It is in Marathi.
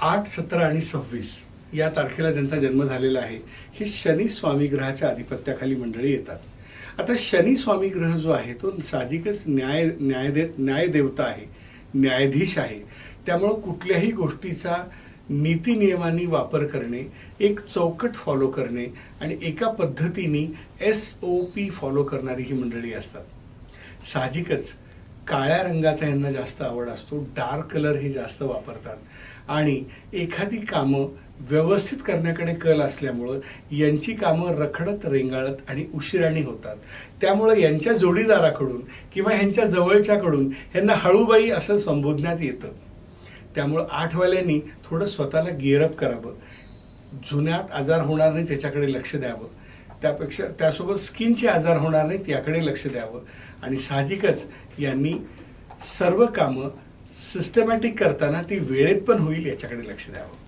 आठ सतरा आणि सव्वीस या तारखेला ज्यांचा जन्म झालेला आहे हे शनी स्वामी ग्रहाच्या आधिपत्याखाली मंडळी येतात. आता शनी स्वामी ग्रह जो आहे तो साहजिकच न्याय न्यायदे न्यायदेवता आहे न्यायाधीश आहे. त्यामुळं कुठल्याही गोष्टीचा नीती नियमांनी वापर करणे एक चौकट फॉलो करणे आणि एका पद्धतीने एस ओ पी फॉलो करणारी ही मंडळी असतात. साहजिकच काळ्या रंगाचा यांना जास्त आवड असतो डार्क कलर हे जास्त वापरतात. आणि एखादी कामं व्यवस्थित करण्याकडे कल असल्यामुळं यांची कामं रखडत रेंगाळत आणि उशिराणी होतात. त्यामुळं यांच्या जोडीदाराकडून किंवा ह्यांच्या जवळच्याकडून यांना हळूबाई असं संबोधण्यात येतं. त्यामुळं आठवाल्यांनी थोडं स्वतःला गिअरअप करावं. जुन्यात आजार होणार नाही त्याच्याकडे लक्ष द्यावं. त्यापेक्षा त्यासोबत स्किनचे आजार होणार नाहीत याकडे लक्ष द्यावं. आणि साहजिकच यांनी सर्व कामं सिस्टमॅटिक करताना ती वेळेत पण होईल याच्याकडे लक्ष द्यावं.